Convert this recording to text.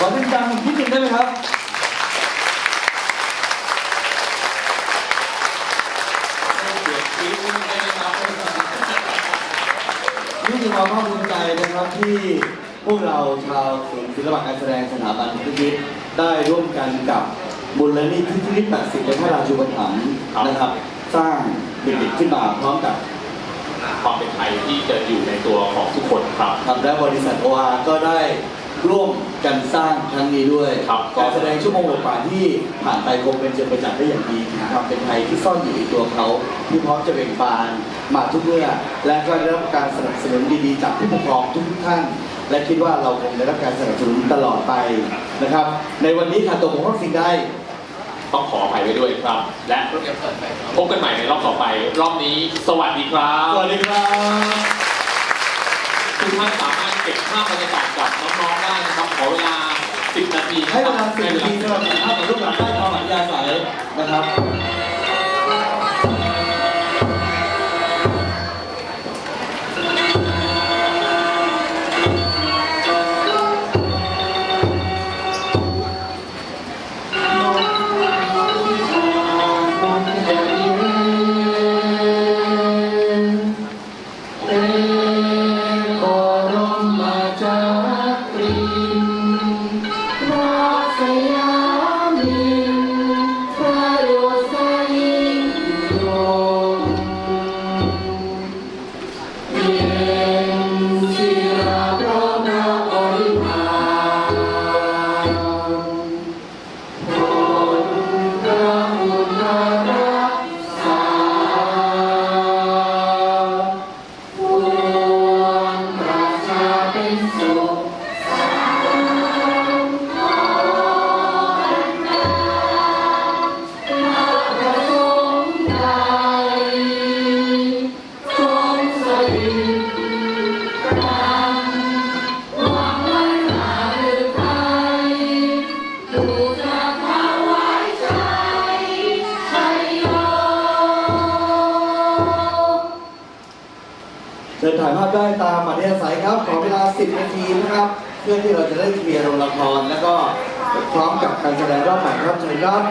ขอเป็นดังนิดนึงได้ไหมครับนี่คือความภาคภูมิใจนะครับที่พวกเราชาวศูนย์ศิลปะการแสดงสถาบันพิพิธได้ร่วมกันกับมูลนิธิพิพิธ80ในพระราชูปถัมภ์นะครับ สร้างเด็กๆขึ้นมาพร้อมกับความเป็นไทยที่จะอยู่ในตัวของทุกคนครับ ทำและบริษัทโออาก็ได้ ร่วมกันสร้างครั้งนี้ด้วยครับการแสดงชั่วโมงกว่าๆที่ผ่านไปคงเป็นเชิงประจักษ์ได้อย่างดีถึงความเป็นไทยที่ซ่อนอยู่ในตัวเขาที่พร้อมจะเบ่งบานมาทุกเมื่อและก็ได้รับการสนับสนุนดีๆ จากผู้ปกครองทุกๆท่าน และคิดว่าเราคงได้รับการสนับสนุนตลอดไปนะครับ ในวันนี้ขาดตกของพวกสิ่งใดต้องขออภัยไว้ด้วยครับ และพบกันใหม่ในรอบต่อไป รอบนี้ สวัสดีครับ สวัสดีครับ ทุกท่านสามารถเก็บภาพบรรยากาศกับน้องๆได้นะครับขอเวลา 10 นาทีให้เวลาสิบนาทีสำหรับภาพของลูกหลานใต้ความอัธยาศัยนะครับบ ชิญถ่ายภาพได้ตามอัธยาศัยครับขอเวลา 10 นาทีนะครับ เพื่อที่เราจะได้เคลียร์โรงละครแล้วก็พร้อมกับการแสดงรอบใหม่ครับเชิญครับ